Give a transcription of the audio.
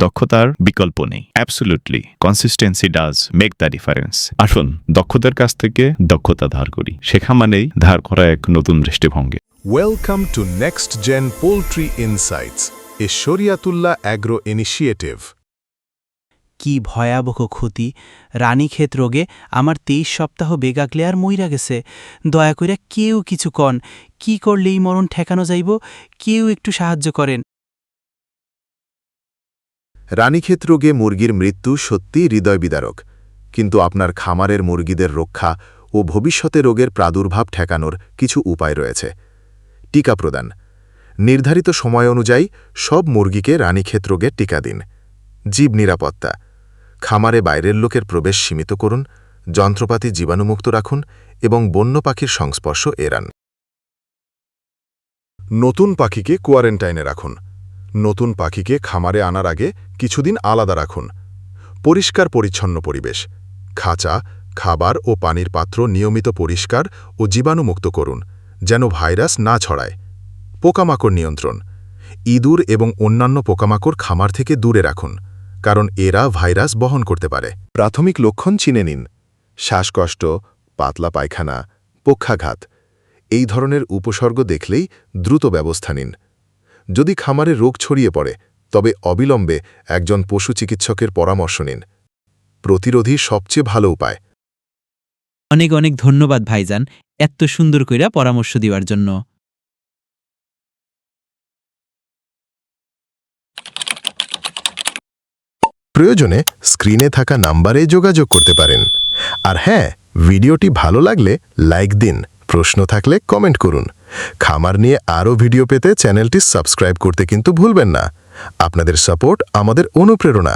দক্ষতার বিকল্প নেই। Absolutely consistency does make the difference আসুন দক্ষতার কাছ থেকে দক্ষতা ধার করি। শেখা মানেই ধার করা এক নতুন দৃষ্টিভঙ্গি। Welcome to next gen poultry insights A Shariatullah agro initiative কি ভয়াবহ ক্ষতি! রানীক্ষেত রোগে আমার তেইশ সপ্তাহ বেগাগলে আর মইরা গেছে। দয়া কইরা কেউ কিছু কন। কি করলে এই মরণ ঠেকানো যাইব কেউ একটু সাহায্য করেন। রানীক্ষেত রোগে মুরগির মৃত্যু সত্যিই হৃদয় বিদারক কিন্তু আপনার খামারের মুরগিদের রক্ষা ও ভবিষ্যতে রোগের প্রাদুর্ভাব ঠেকানোর কিছু উপায় রয়েছে। টিকা প্রদান। নির্ধারিত সময় অনুযায়ী সব মুরগিকে রানীক্ষেত রোগের টিকা দিন। জীব নিরাপত্তা। খামারে বাইরের লোকের প্রবেশ সীমিত করুন, যন্ত্রপাতি জীবাণুমুক্ত রাখুন এবং বন্য পাখির সংস্পর্শ এড়ান। নতুন পাখিকে কোয়ারেন্টাইনে রাখুন। নতুন পাখিকে খামারে আনার আগে কিছুদিন আলাদা রাখুন। পরিষ্কার পরিচ্ছন্ন পরিবেশ। খাঁচা, খাবার ও পানির পাত্র নিয়মিত পরিষ্কার ও জীবাণুমুক্ত করুন, যেন ভাইরাস না ছড়ায়। পোকামাকড় নিয়ন্ত্রণ। ইঁদুর এবং অন্যান্য পোকামাকড় খামার থেকে দূরে রাখুন, কারণ এরা ভাইরাস বহন করতে পারে। প্রাথমিক লক্ষণ চিনে নিন। শ্বাসকষ্ট, পাতলা পায়খানা, পক্ষাঘাত। এই ধরনের উপসর্গ দেখলেই দ্রুত ব্যবস্থা নিন। যদি খামারে রোগ ছড়িয়ে পড়ে তবে অবিলম্বে একজন পশু চিকিৎসকের পরামর্শ নিন। প্রতিরোধী সবচেয়ে ভালো উপায়। অনেক অনেক ধন্যবাদ ভাইজান এত সুন্দর কইরা পরামর্শ দেওয়ার জন্য। প্রয়োজনে স্ক্রিনে থাকা নাম্বারে যোগাযোগ করতে পারেন। আর হ্যাঁ ভিডিওটি ভালো লাগলে লাইক দিন প্রশ্ন থাকলে কমেন্ট করুন। খামার নিয়ে আরও ভিডিও পেতে চ্যানেলটি সাবস্ক্রাইব করতে কিন্তু ভুলবেন না। আপনাদের সাপোর্ট আমাদের অনুপ্রেরণা।